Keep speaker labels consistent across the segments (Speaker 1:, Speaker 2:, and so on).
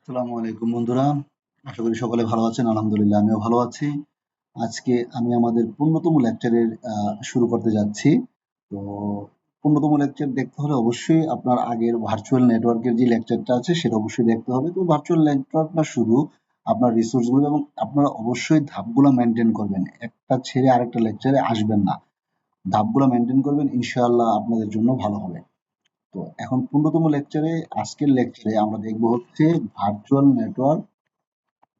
Speaker 1: আসসালামু আলাইকুম বন্ধুরা, আশা করি সকলে ভালো আছেন, আলহামদুলিল্লাহ আমিও ভালো আছি। আজকে আমি আমাদের পূর্ণতম লেকচারের শুরু করতে যাচ্ছি। তো পূর্ণতম লেকচার দেখতে হলে অবশ্যই আপনার আগের ভার্চুয়াল নেটওয়ার্কের যে লেকচারটা আছে, সেটা অবশ্যই দেখতে হবে। তো ভার্চুয়াল নেটওয়ার্কটা শুধু আপনার রিসোর্সগুলো এবং আপনারা অবশ্যই ধাপগুলো মেনটেন করবেন। একটা ছেড়ে আরেকটা লেকচারে আসবেন না। ধাপগুলো মেনটেন করবেন, ইনশাআল্লাহ আপনাদের জন্য ভালো হবে। তো এখন পনেরোতম লেকচারে আজকের লেকচারে আমরা দেখব হচ্ছে ভার্চুয়াল নেটওয়ার্ক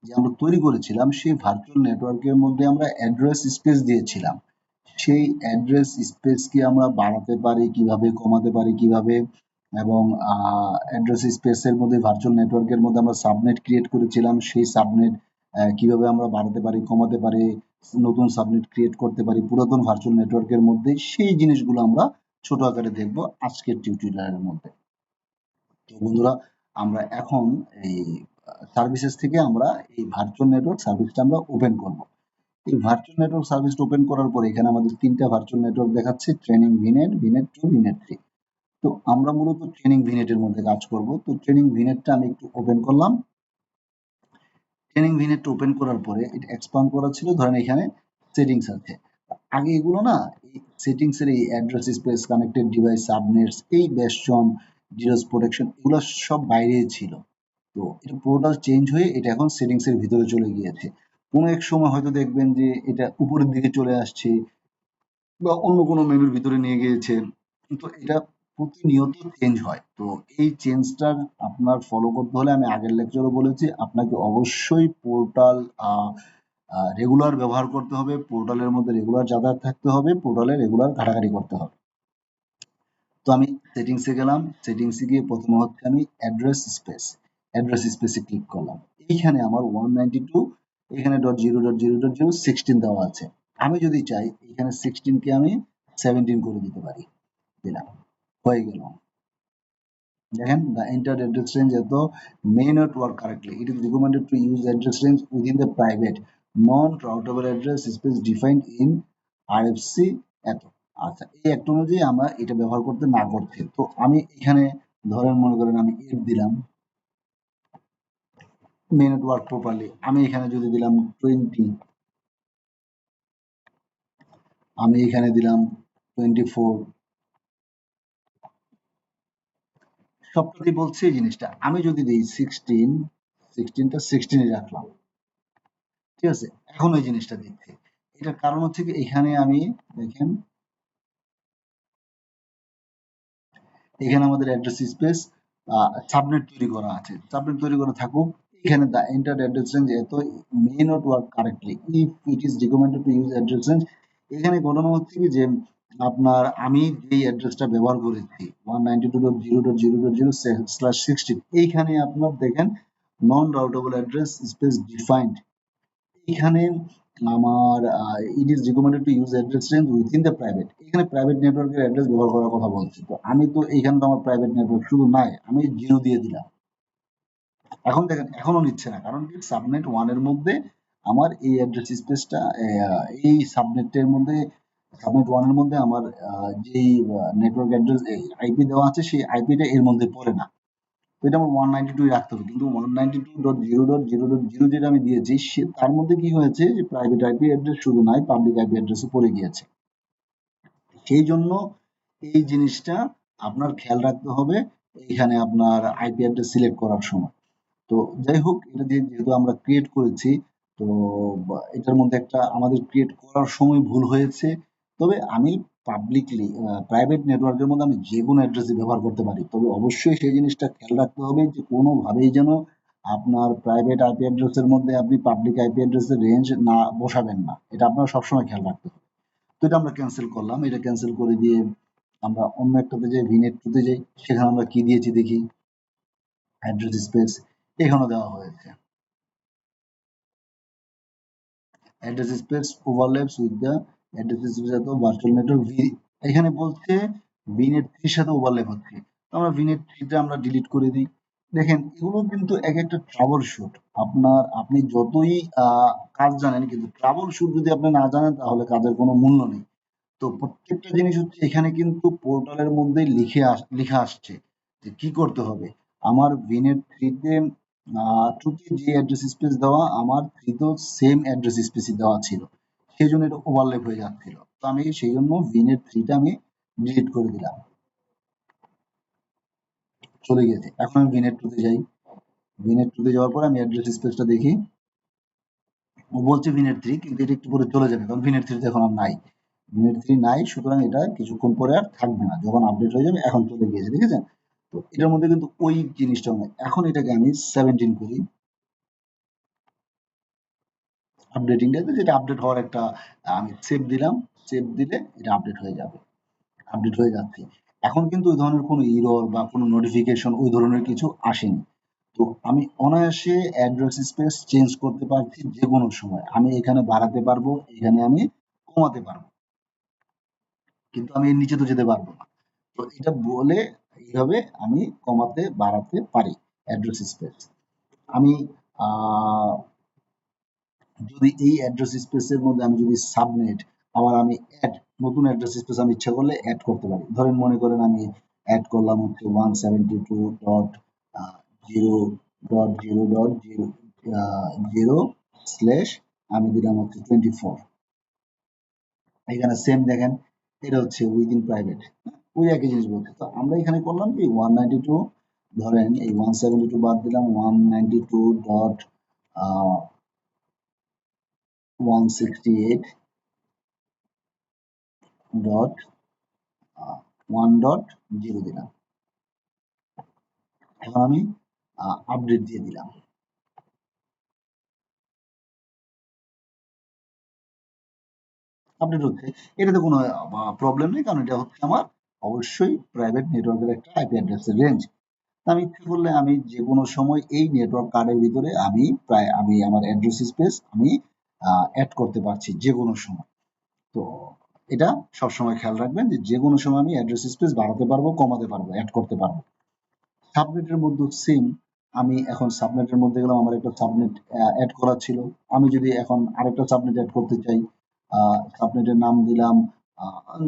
Speaker 1: যে আমরা তৈরি করেছিলাম, সেই ভার্চুয়াল নেটওয়ার্কের মধ্যে আমরা অ্যাড্রেস স্পেস দিয়েছিলাম। সেই অ্যাড্রেস স্পেসকে আমরা বাড়াতে পারি, কীভাবে কমাতে পারি, কীভাবে? এবং অ্যাড্রেস স্পেসের মধ্যে ভার্চুয়াল নেটওয়ার্কের মধ্যে আমরা সাবনেট ক্রিয়েট করেছিলাম। সেই সাবনেট কীভাবে আমরা বাড়াতে পারি, কমাতে পারি, নতুন সাবনেট ক্রিয়েট করতে পারি, পুরাতন ভার্চুয়াল নেটওয়ার্কের মধ্যে, সেই জিনিসগুলো আমরা ছোট আকারে দেখব আজকের টিউটোরিয়ালের মধ্যে। তো বন্ধুরা, আমরা এখন এই সার্ভিসেস থেকে আমরা এই ভার্চুয়াল নেটওয়ার্ক সার্ভিসটা আমরা ওপেন করব। এই ভার্চুয়াল নেটওয়ার্ক সার্ভিসটা ওপেন করার পরে এখানে আমাদের তিনটা ভার্চুয়াল নেটওয়ার্ক দেখাচ্ছে training VNet VNet two VNet three তো আমরা মূলত ট্রেনিং ভিনেটের মধ্যে কাজ করব। তো ট্রেনিং ভিনেটটা আমি একটু ওপেন করলাম। ট্রেনিং ভিনেটটা ওপেন করার পরে এটা এক্সপান্ড করা ছিল। ধরেন এখানে সেটিংস আছে। আগে এগুলো না সেটিংস এর এই address space connected device subnets এই বেস্টন জিরোস প্রোটেকশন এগুলো সব বাইরে ছিল। তো এটা পুরোটা চেঞ্জ হয়ে এটা এখন সেটিংস এর ভিতরে চলে গিয়েছে। কোনো এক সময় হয়তো দেখবেন যে এটা উপরের দিকে চলে আসছে বা অন্য কোনো মেনুর ভিতরে নিয়ে গিয়েছে। তো এটা প্রতিনিয়ত চেঞ্জ হয়। তো এই চেঞ্জটার আপনার ফলো করতে হলে আমি আগের লেকচারও বলেছি, আপনাকে অবশ্যই পোর্টাল রেগুলার ব্যবহার করতে হবে পোর্টালের মধ্যে রেগুলার যাতায়াত থাকতে হবে পোর্টালে রেগুলার ঘাটাঘাটি করতে হবে। তো আমি সেটিংসে গেলাম সেটিংসে গিয়ে প্রথমে হচ্ছে আমি অ্যাড্রেস স্পেস অ্যাড্রেস স্পেসে ক্লিক করলাম। এইখানে আমার ওয়ান নাইনটি টু এখানে dot zero dot zero dot zero sixteen দেওয়া আছে। আমি যদি চাই, এখানে সিক্সটিনকে আমি সেভেন্টিন করে দিতে পারি। দিলাম, হয়ে গেল। দেখেন, the entered address range এত may not work correctly it is recommended to use address range within the private non-routable address space defined in RFC এত আচ্ছা এই একটা অনুযায়ী আমরা এটা ব্যবহার করতে না করছি তো আমি এখানে ধরেন মনে করেন আমি এফ দিলাম। not work properly আমি এখানে যদি দিলাম টোয়েন্টি আমি এখানে দিলাম টোয়েন্টি ফোর সবটাতেই বলছি এই জিনিসটা। আমি যদি দিই সিক্সটিন সিক্সটিনটা সিক্সটিনে রাখলাম। ঠিক আছে? এখন ওই জিনিসটা দিচ্ছি এটার কারণ হচ্ছে কি, এখানে আমি দেখেন, এখানে আমাদের অ্যাড্রেস স্পেস সাবনেট তৈরি করা আছে। সাবনেট তৈরি করা থাকুক, এখানে দা enter address range it may not work correctly if it is recommended to use address range এখানে ঘটনা হচ্ছে কি যে, আপনার আমি যেই অ্যাড্রেসটা ব্যবহার করেছি one ninety two dot zero dot zero dot zero slash sixteen এইখানে আপনার দেখেন non routable address space defined এখানে আমার it is recommended to use address range within the private এখানে প্রাইভেট নেটওয়ার্কের অ্যাড্রেস ব্যবহার করার কথা বলছি। তো আমি তো এইখানে তো আমার প্রাইভেট নেটওয়ার্ক শুধু নাই, আমি জিরো দিয়ে দিলাম। এখন দেখেন এখনও নিচ্ছে না, কারণ কি? সাবনেট ওয়ানের মধ্যে আমার এই অ্যাড্রেস স্পেসটা এই সাবনেটের মধ্যে সাবনেট ওয়ানের মধ্যে আমার যেই নেটওয়ার্ক অ্যাড্রেস আইপি দেওয়া আছে, সেই আইপিটা এর মধ্যে পড়ে না। এটা আমার ওয়ান নাইনটি টু রাখতে হবে। কিন্তু one ninety two dot zero dot zero dot zero যেটা আমি দিয়েছি, সে তার মধ্যে কি হয়েছে যে প্রাইভেট আইপি অ্যাড্রেস শুধু নাই পাবলিক আইপি অ্যাড্রেসও পড়ে গিয়েছে। সেই জন্য এই জিনিসটা আপনার খেয়াল রাখতে হবে এখানে আপনার আইপি অ্যাড্রেস সিলেক্ট করার সময়। তো যাই হোক, এটা দিয়ে যেহেতু আমরা ক্রিয়েট করেছি, তো এটার মধ্যে একটা আমাদের ক্রিয়েট করার সময় ভুল হয়েছে। তবে আমি পাবলিকলি প্রাইভেট নেটওয়ার্কের মধ্যে আমি যে কোনো অ্যাড্রেসই ব্যবহার করতে পারি। তবে অবশ্যই সেই জিনিসটা খেয়াল রাখতে হবে যে কোনোভাবেই যেন আপনার প্রাইভেট আইপি অ্যাড্রেসের মধ্যে আপনি পাবলিক আইপি অ্যাড্রেসের রেঞ্জ না বসাবেন না। এটা আপনার সবসময় খেয়াল রাখতে হবে। তো এটা আমরা ক্যান্সেল করলাম। এটা ক্যান্সেল করে দিয়ে আমরা অন্য একটাতে যাই ভিনেট টুতে যাই। সেখানে আমরা কি দিয়েছি দেখি। অ্যাড্রেস স্পেস এখানেও দেওয়া হয়েছে। Address space overlaps with the এখানে বলছে ভিনেট থ্রির সাথে ওভারল্যাপ হচ্ছে। তো আমরা ভিনেট থ্রিতে আমরা ডিলিট করে দিই। দেখেন, এগুলো কিন্তু এক একটা ট্রাবল শুট আপনার, আপনি যতই কাজ জানেন, কিন্তু ট্রাবল শুট যদি আপনি না জানেন, তাহলে কাজের কোনো মূল্য নেই। তো প্রত্যেকটা জিনিস হচ্ছে এখানে কিন্তু পোর্টালের মধ্যে লিখে লিখা আসছে যে কি করতে হবে। আমার ভিনেট থ্রিতে টুকে যে অ্যাড্রেস স্পেস দেওয়া, আমার থ্রিতেও সেম অ্যাড্রেস স্পেসই দেওয়া ছিল। সেই জন্য এটা ওভারলেপ হয়ে যাচ্ছিল। তো আমি সেই জন্য ভিনের থ্রিটা আমি ডিলিট করে দিলাম। চলে গেছে। এখন আমি ভিনের টুতে যাই। ভিনের টুতে যাওয়ার পর আমি অ্যাড্রেস স্পেসটা দেখি। ও বলছে ভিনের থ্রি কিন্তু এটা একটু পরে চলে যাবে, কারণ ভিনের থ্রিতে এখন আর নাই। ভিনের থ্রি নাই, সুতরাং এটা কিছুক্ষণ পরে আর থাকবে না। যখন আপডেট হয়ে যাবে, এখন চলে গিয়েছে, দেখেছেন? তো এটার মধ্যে কিন্তু ওই জিনিসটা নয় এখন এটাকে আমি সেভেন্টিন করি। আপডেটিংটাতে যেটা আপডেট হওয়ার একটা, আমি সেভ দিলাম সেভ দিলে এটা আপডেট হয়ে যাবে আপডেট হয়ে যাচ্ছে। এখন কিন্তু ওই ধরনের কোনো ইরর বা কোনো নোটিফিকেশন ওই ধরনের কিছু আসেনি। তো আমি অনায়াসে অ্যাড্রেস স্পেস চেঞ্জ করতে পারছি যে কোনো সময়। আমি এখানে বাড়াতে পারব, এখানে আমি কমাতে পারব। কিন্তু আমি এর নিচে তো যেতে পারব না। তো এটা বলে এইভাবে আমি কমাতে, বাড়াতে পারি অ্যাড্রেস স্পেস আমি যদি এই অ্যাড্রেস স্পেসের মধ্যে আমি যদি সাবনেট আবার আমি অ্যাড নতুন অ্যাড্রেস স্পেস আমি ইচ্ছা করলে অ্যাড করতে পারি। ধরেন মনে করেন আমি অ্যাড করলাম হচ্ছে one seventy two dot zero dot zero dot zero zero slash আমি দিলাম হচ্ছে টোয়েন্টি ফোর এখানে সেম দেখেন, এটা হচ্ছে উইদিন প্রাইভেট ওই একই জিনিস বলছে। তো আমরা এখানে করলাম কি ওয়ান নাইনটি টু ধরেন এই ওয়ান সেভেন্টি টু বাদ দিলাম one ninety two dot one sixty eight dot one dot zero দিলাম। এখন আমি আপডেট দিয়ে দিলাম। আপডেট হচ্ছে। এটাতে কোনো প্রবলেম নেই, কারণ এটা হচ্ছে আমার অবশ্যই প্রাইভেট নেটওয়ার্কের একটা আইপি অ্যাড্রেসের রেঞ্জ আমি ইচ্ছে করলে, আমি যে কোনো সময় এই নেটওয়ার্ক কার্ডের ভিতরে আমি প্রায়, আমি আমার অ্যাড্রেস স্পেস আমি অ্যাড করতে পারছি যে কোনো সময়। তো এটা সবসময় খেয়াল রাখবেন যে যে কোনো সময় আমি অ্যাড্রেস স্পেস বাড়াতে পারব, কমাতে পারব অ্যাড করতে পারব। সাবনেটের মধ্যে সেম আমি এখন সাবনেটের মধ্যে গেলাম, আমার একটা সাবনেট অ্যাড করা ছিল। আমি যদি এখন আরেকটা সাবনেট অ্যাড করতে চাই সাবনেটের নাম দিলাম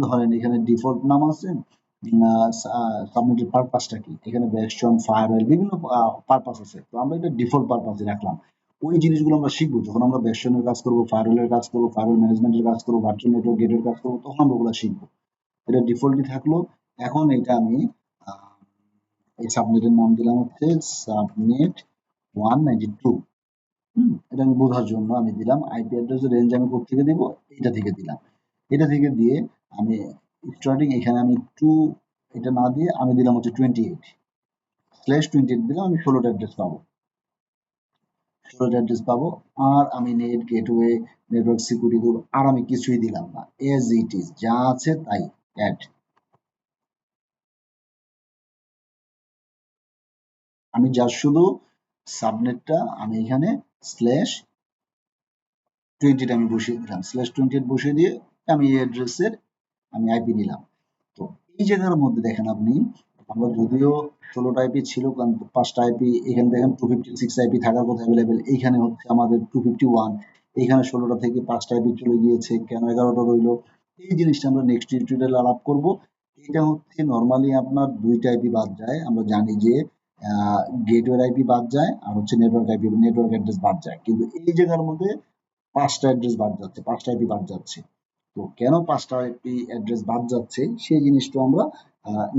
Speaker 1: ধরেন এখানে ডিফল্ট নাম আছে সাবনেটের পারপাসটা কি? এখানে ব্যাকস্টন ফায়ারওয়েল বিভিন্ন পারপাস আছে। তো আমরা এটা ডিফল্ট পারপাসে রাখলাম। ওই জিনিসগুলো আমরা শিখব। যখন আমরা ব্যাকস্টনের কাজ করব ফায়ারওয়েলের কাজ করব ফায়ারওয়েল ম্যানেজমেন্টের কাজ করব ভার্চুয়াল নেটওয়ার্ক গেটের কাজ করব, তখন আমরা ওগুলো শিখব। এটা ডিফল্টই থাকল। এখন এটা আমি এই সাবনেটের নাম দিলাম হচ্ছে সাবনেট ওয়ান নাইনটি টু এটা আমি বোঝার জন্য আমি দিলাম আইপি অ্যাড্রেসের রেঞ্জ আমি থেকে দিব? এটা থেকে দিলাম। এটা থেকে দিয়ে আমি স্টার্টিং এখানে আমি টু এটা না দিয়ে আমি দিলাম হচ্ছে twenty eight slash twenty eight দিলাম, আমি ষোলোটা অ্যাড্রেস পাবো। ষোলোটা অ্যাড্রেস পাবো আর আমি নেট গেটওয়ে নেটওয়ার্ক সিকিউরিটি আর আমি কিছুই দিলাম না। এজ ইট ইজ যা আছে তাই অ্যাড আমি যা শুধু সাবনেটটা আমি এখানে স্ল্যাশ টোয়েন্টিটা আমি বসিয়ে দিলাম। স্ল্যাশ টোয়েন্টি বসিয়ে দিয়ে আমি এই অ্যাড্রেসের আমি আইপি নিলাম। তো এই জায়গার মধ্যে দেখেন আপনি আমরা যদিও ষোলোটা আইপি ছিল পাঁচটা আইপি এখানে দেখেন টু ফিফটি সিক্স আইপি থাকার কথা অ্যাভেলেবেল এইখানে হচ্ছে আমাদের টু ফিফটি ওয়ান এইখানে ষোলোটা থেকে পাঁচটা আইপি চলে গিয়েছে, কেন এগারোটা রইল? এই জিনিসটা আমরা নেক্সট টিউটোরিয়াল আলাপ করব। এটা হচ্ছে নর্মালি আপনার দুইটা আইপি বাদ যায়। আমরা জানি যে গেটওয়ে আইপি বাদ যায় আর হচ্ছে নেটওয়ার্ক আইপি নেটওয়ার্ক অ্যাড্রেস বাদ যায়। কিন্তু এই জায়গার মধ্যে পাঁচটা অ্যাড্রেস বাদ যাচ্ছে পাঁচটা আইপি বাদ যাচ্ছে। তো কেন পাঁচটা আইপি অ্যাড্রেস বাদ যাচ্ছে? সেই জিনিসটা আমরা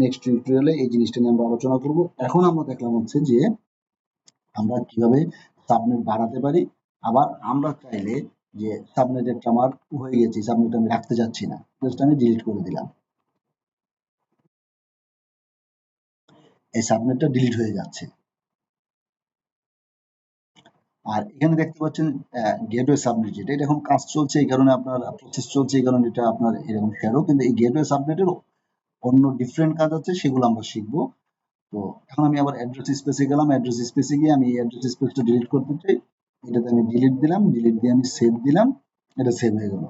Speaker 1: নেক্সট টিউটোরিয়ালে এই জিনিসটা নিয়ে আমরা আলোচনা করব। এখন আমরা দেখলাম হচ্ছে যে আমরা কীভাবে সাবনেট বাড়াতে পারি। আবার আমরা চাইলে যে সাবনেটটা আমার হয়ে গেছে সাবনেট আমি রাখতে যাচ্ছি না। জাস্ট আমি ডিলিট করে দিলাম। এই সাবনেটটা ডিলিট হয়ে যাচ্ছে। আর এখানে দেখতে পাচ্ছেন গেটওয়ে সাবনেট যেটা, এটা এখন কাজ চলছে এই কারণে আপনার প্রসেস চলছে এই কারণে এটা আপনার এরকম শেয়ারও কিন্তু এই গেটওয়ে সাবনেটের অন্য ডিফারেন্ট কাজ আছে, সেগুলো আমরা শিখব। তো এখন আমি আবার অ্যাড্রেস স্পেসে গেলাম। অ্যাড্রেস স্পেসে গিয়ে আমি অ্যাড্রেস স্পেসটা ডিলিট করতে চাই। এটাতে আমি ডিলিট দিলাম। ডিলিট দিয়ে আমি সেভ দিলাম। এটা সেভ হয়ে গেল।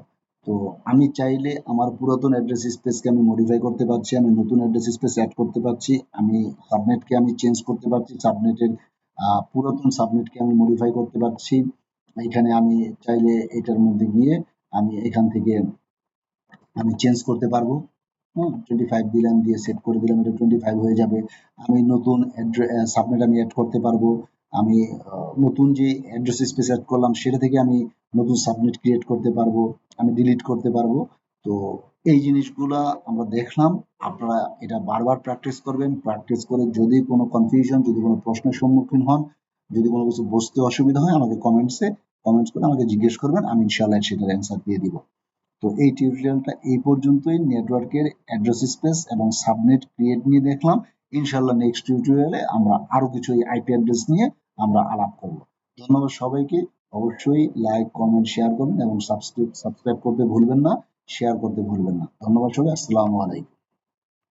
Speaker 1: তো আমি চাইলে আমার পুরাতন অ্যাড্রেস স্পেসকে আমি মডিফাই করতে পারছি, আমি নতুন অ্যাড্রেস স্পেস অ্যাড করতে পারছি, আমি সাবনেটকে আমি চেঞ্জ করতে পারছি সাবনেটের পুরাতন সাবনেটকে আমি মডিফাই করতে পারছি। এখানে আমি চাইলে এটার মধ্যে গিয়ে আমি এখান থেকে আমি চেঞ্জ করতে পারব। হ্যাঁ টোয়েন্টি ফাইভ দিলাম, দিয়ে সেট করে দিলাম, এটা টোয়েন্টি ফাইভ হয়ে যাবে। আমি নতুন সাবনেট আমি অ্যাড করতে পারব। আমি নতুন যে অ্যাড্রেস স্পেস অ্যাড করলাম, সেটা থেকে আমি নতুন সাবনেট ক্রিয়েট করতে পারব, আমি ডিলিট করতে পারব। তো এই জিনিসগুলা আমরা দেখলাম, আপনারা এটা বারবার প্র্যাকটিস করবেন। প্র্যাকটিস করে যদি কোনো কনফিউশন যদি কোনো প্রশ্নের সম্মুখীন হন, যদি কোনো কিছু বুঝতে অসুবিধা হয়, আমাকে কমেন্টসে কমেন্টস করে আমাকে জিজ্ঞেস করবেন, আমি ইনশাআল্লাহ সেটার অ্যান্সার দিয়ে দিব। তো এই টিউটোরিয়ালটা এই পর্যন্তই। নেটওয়ার্কের অ্যাড্রেস স্পেস এবং সাবনেট ক্রিয়েট নিয়ে দেখলাম। ইনশাল্লাহ নেক্সট টিউটোরিয়ালে আমরা আরও কিছু আইপি অ্যাড্রেস নিয়ে আমরা আলাপ করব। ধন্যবাদ সবাইকে। অবশ্যই লাইক কমেন্ট শেয়ার করবেন এবং সাবস্ক্রাইব সাবস্ক্রাইব করতে ভুলবেন না শেয়ার করতে ভুলবেন না। ধন্যবাদ সবাই। আসসালামু আলাইকুম।